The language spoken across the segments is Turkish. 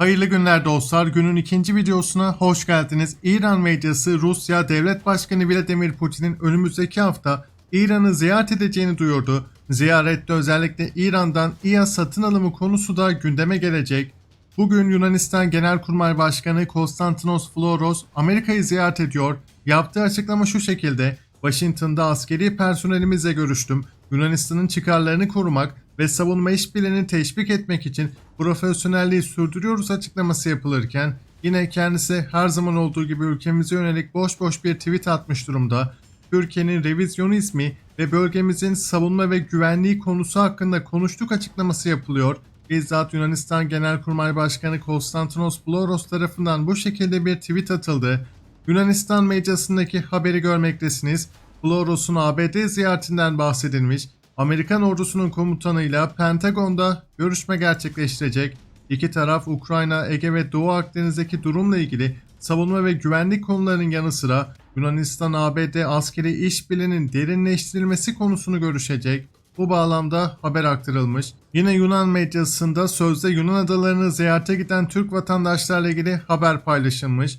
Hayırlı günler dostlar. Günün ikinci videosuna hoş geldiniz. İran medyası Rusya Devlet Başkanı Vladimir Putin'in önümüzdeki hafta İran'ı ziyaret edeceğini duyurdu. Ziyarette özellikle İran'dan İHA satın alımı konusu da gündeme gelecek. Bugün Yunanistan Genelkurmay Başkanı Konstantinos Floros Amerika'yı ziyaret ediyor. Yaptığı açıklama şu şekilde. Washington'da askeri personelimizle görüştüm. Yunanistan'ın çıkarlarını korumak ve savunma işbirliğini teşvik etmek için profesyonelliği sürdürüyoruz açıklaması yapılırken yine kendisi her zaman olduğu gibi ülkemize yönelik boş boş bir tweet atmış durumda. Türkiye'nin revizyonizmi ve bölgemizin savunma ve güvenliği konusu hakkında konuştuk açıklaması yapılıyor. Bizzat Yunanistan Genelkurmay Başkanı Konstantinos Bloros tarafından bu şekilde bir tweet atıldı. Yunanistan medyasındaki haberi görmektesiniz. Bloros'un ABD ziyaretinden bahsedilmiş. Amerikan ordusunun komutanıyla Pentagon'da görüşme gerçekleştirecek. İki taraf Ukrayna, Ege ve Doğu Akdeniz'deki durumla ilgili savunma ve güvenlik konularının yanı sıra Yunanistan-ABD askeri işbirliğinin derinleştirilmesi konusunu görüşecek. Bu bağlamda haber aktarılmış. Yine Yunan medyasında sözde Yunan adalarını ziyarete giden Türk vatandaşlarla ilgili haber paylaşılmış.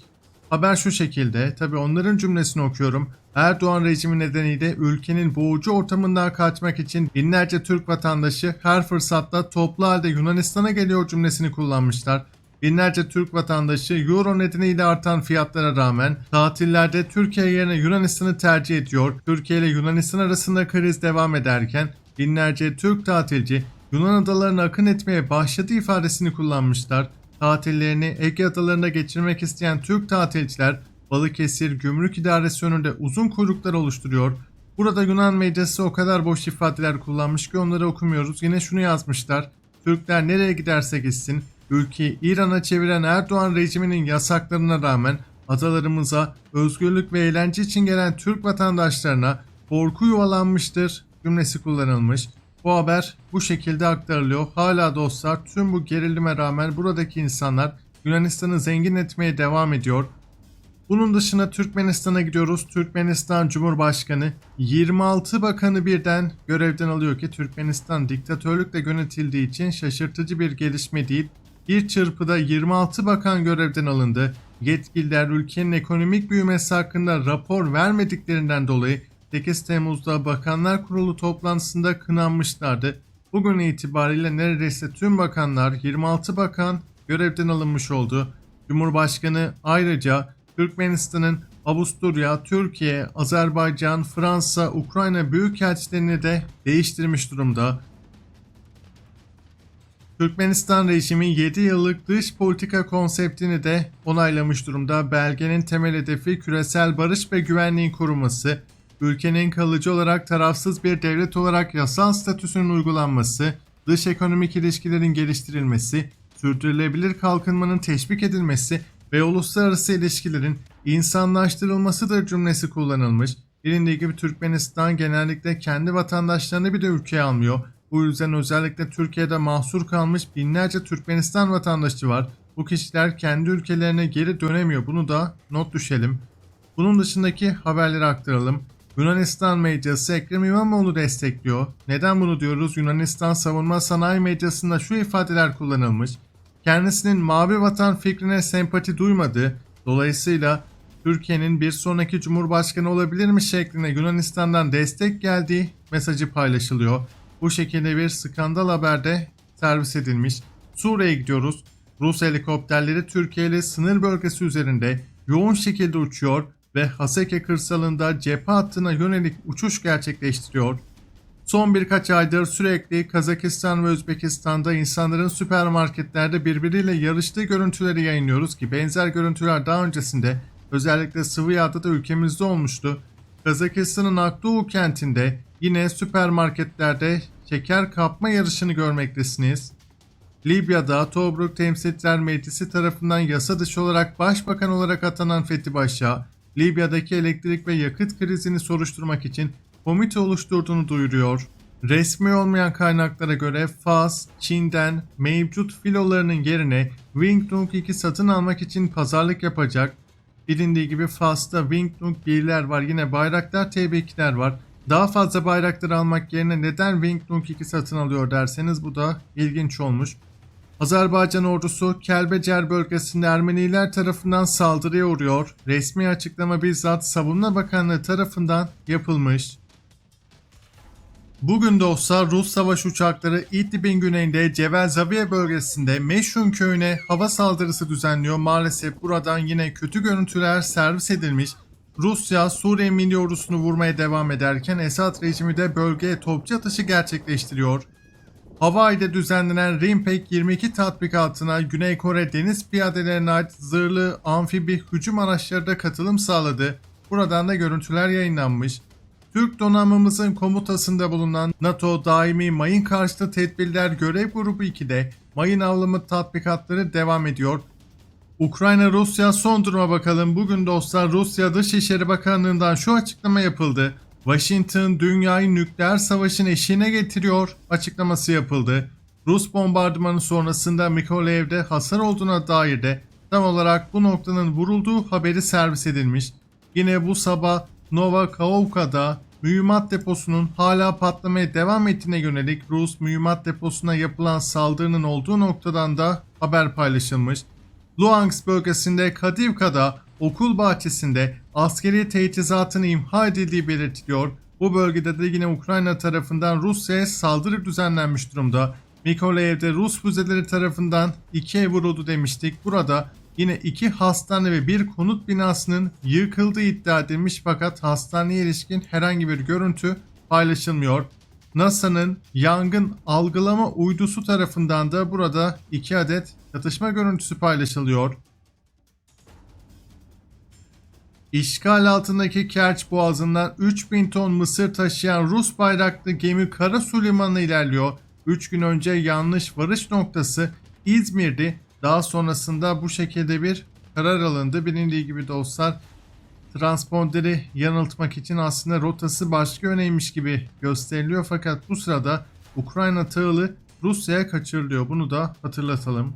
Haber şu şekilde, tabi onların cümlesini okuyorum. Erdoğan rejimi nedeniyle ülkenin boğucu ortamından kaçmak için binlerce Türk vatandaşı her fırsatta toplu halde Yunanistan'a geliyor cümlesini kullanmışlar. Binlerce Türk vatandaşı Euro nedeniyle artan fiyatlara rağmen tatillerde Türkiye yerine Yunanistan'ı tercih ediyor. Türkiye ile Yunanistan arasında kriz devam ederken binlerce Türk tatilci Yunan adalarına akın etmeye başladı ifadesini kullanmışlar. Tatillerini Ege adalarında geçirmek isteyen Türk tatilciler Balıkesir Gümrük İdaresi önünde uzun kuyruklar oluşturuyor. Burada Yunan medyası o kadar boş ifadeler kullanmış ki onları okumuyoruz. Yine şunu yazmışlar. Türkler nereye giderse gitsin ülkeyi İran'a çeviren Erdoğan rejiminin yasaklarına rağmen adalarımıza özgürlük ve eğlence için gelen Türk vatandaşlarına korku yuvalanmıştır cümlesi kullanılmış. Bu haber bu şekilde aktarılıyor. Hala dostlar tüm bu gerilime rağmen buradaki insanlar Yunanistan'ı zengin etmeye devam ediyor. Bunun dışında Türkmenistan'a gidiyoruz. Türkmenistan Cumhurbaşkanı 26 bakanı birden görevden alıyor ki Türkmenistan diktatörlükle yönetildiği için şaşırtıcı bir gelişme değil. Bir çırpıda 26 bakan görevden alındı. Yetkililer ülkenin ekonomik büyümesi hakkında rapor vermediklerinden dolayı 8 Temmuz'da Bakanlar Kurulu toplantısında kınanmışlardı. Bugün itibariyle neredeyse tüm bakanlar 26 bakan görevden alınmış oldu. Cumhurbaşkanı ayrıca Türkmenistan'ın Avusturya, Türkiye, Azerbaycan, Fransa, Ukrayna büyükelçilerini de değiştirmiş durumda. Türkmenistan rejimi 7 yıllık dış politika konseptini de onaylamış durumda. Belgenin temel hedefi küresel barış ve güvenliğin korunması, ülkenin kalıcı olarak tarafsız bir devlet olarak yasal statüsünün uygulanması, dış ekonomik ilişkilerin geliştirilmesi, sürdürülebilir kalkınmanın teşvik edilmesi ve uluslararası ilişkilerin insanlaştırılmasıdır cümlesi kullanılmış. Bilindiği gibi Türkmenistan genellikle kendi vatandaşlarını bir de ülkeye almıyor. Bu yüzden özellikle Türkiye'de mahsur kalmış binlerce Türkmenistan vatandaşı var. Bu kişiler kendi ülkelerine geri dönemiyor. Bunu da not düşelim. Bunun dışındaki haberleri aktaralım. Yunanistan medyası Ekrem İmamoğlu destekliyor. Neden bunu diyoruz? Yunanistan savunma sanayi medyasında şu ifadeler kullanılmış. Kendisinin mavi vatan fikrine sempati duymadığı, dolayısıyla Türkiye'nin bir sonraki cumhurbaşkanı olabilir mi şeklinde Yunanistan'dan destek geldiği mesajı paylaşılıyor. Bu şekilde bir skandal haberde servis edilmiş. Suriye'ye gidiyoruz. Rus helikopterleri Türkiye ile sınır bölgesi üzerinde yoğun şekilde uçuyor ve Haseke kırsalında cephe hattına yönelik uçuş gerçekleştiriyor. Son birkaç aydır sürekli Kazakistan ve Özbekistan'da insanların süpermarketlerde birbiriyle yarıştığı görüntüleri yayınlıyoruz ki benzer görüntüler daha öncesinde özellikle sıvı yağda da ülkemizde olmuştu. Kazakistan'ın Akdoğu kentinde yine süpermarketlerde şeker kapma yarışını görmektesiniz. Libya'da Tobruk Temsilciler Meclisi tarafından yasa dışı olarak başbakan olarak atanan Fethi Başa, Libya'daki elektrik ve yakıt krizini soruşturmak için komite oluşturduğunu duyuruyor. Resmi olmayan kaynaklara göre Fas, Çin'den mevcut filolarının yerine Wingdong 2 satın almak için pazarlık yapacak. Bilindiği gibi Fas'ta Wingdong 1'ler var yine Bayraktar TB2'ler var. Daha fazla bayrakları almak yerine neden Wingdong 2 satın alıyor derseniz bu da ilginç olmuş. Azerbaycan ordusu Kelbecer bölgesinde Ermeniler tarafından saldırıya uğruyor. Resmi açıklama bizzat Savunma Bakanlığı tarafından yapılmış. Bugün de olsa Rus savaş uçakları İdlib'in güneyinde Cebel Zaviye bölgesinde Meşhun köyüne hava saldırısı düzenliyor. Maalesef buradan yine kötü görüntüler servis edilmiş. Rusya Suriye milli ordusunu vurmaya devam ederken Esad rejimi de bölgeye topçu atışı gerçekleştiriyor. Hawaii'de düzenlenen Rimpek 22 tatbikatına Güney Kore deniz piyadelerine ait zırhlı amfibi hücum araçları da katılım sağladı. Buradan da görüntüler yayınlanmış. Türk donanmamızın komutasında bulunan NATO daimi mayın karşıtı tedbirler görev grubu 2'de mayın avlama tatbikatları devam ediyor. Ukrayna-Rusya son duruma bakalım. Bugün dostlar Rusya Dışişleri Bakanlığı'ndan şu açıklama yapıldı. Washington dünyayı nükleer savaşın eşiğine getiriyor açıklaması yapıldı. Rus bombardımanı sonrasında Mykolaiev'de hasar olduğuna dair de tam olarak bu noktanın vurulduğu haberi servis edilmiş. Yine bu sabah Novakaovka'da mühimmat deposunun hala patlamaya devam ettiğine yönelik Rus mühimmat deposuna yapılan saldırının olduğu noktadan da haber paylaşılmış. Luhansk bölgesinde Kadivka'da okul bahçesinde askeri teçhizatın imha edildiği belirtiliyor. Bu bölgede de yine Ukrayna tarafından Rusya'ya saldırı düzenlenmiş durumda. Mikolaev'de Rus füzeleri tarafından iki ev vuruldu demiştik. Burada yine iki hastane ve bir konut binasının yıkıldığı iddia edilmiş fakat hastaneye ilişkin herhangi bir görüntü paylaşılmıyor. NASA'nın yangın algılama uydusu tarafından da burada iki adet çatışma görüntüsü paylaşılıyor. İşgal altındaki Kerç Boğazı'ndan 3000 ton mısır taşıyan Rus bayraklı gemi Karasu Limanı'na ilerliyor. 3 gün önce yanlış varış noktası İzmir'di. Daha sonrasında bu şekilde bir karar alındı. Bilindiği gibi dostlar transponderi yanıltmak için aslında rotası başka yöneymiş gibi gösteriliyor. Fakat bu sırada Ukrayna tığlı Rusya'ya kaçırılıyor. Bunu da hatırlatalım.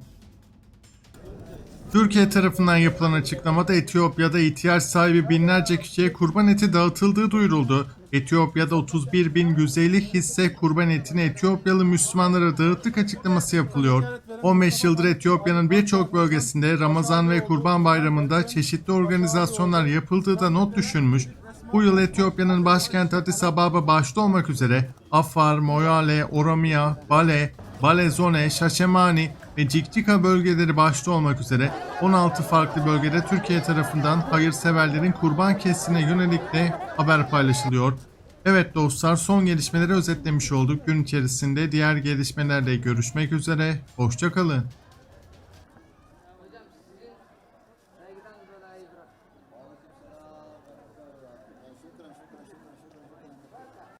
Türkiye tarafından yapılan açıklamada Etiyopya'da ihtiyaç sahibi binlerce kişiye kurban eti dağıtıldığı duyuruldu. Etiyopya'da 31.150 hisse kurban etini Etiyopyalı Müslümanlara dağıttık açıklaması yapılıyor. 15 yıldır Etiyopya'nın birçok bölgesinde Ramazan ve Kurban Bayramı'nda çeşitli organizasyonlar yapıldığı da not düşülmüş. Bu yıl Etiyopya'nın başkenti Addis Ababa başta olmak üzere Afar, Moyale, Oromia, Bale, Balezone, Şaşemani ve Cikcika bölgeleri başta olmak üzere 16 farklı bölgede Türkiye tarafından hayırseverlerin kurban kestiğine yönelik de haber paylaşılıyor. Evet dostlar son gelişmeleri özetlemiş olduk. Gün içerisinde diğer gelişmelerle görüşmek üzere. Hoşçakalın.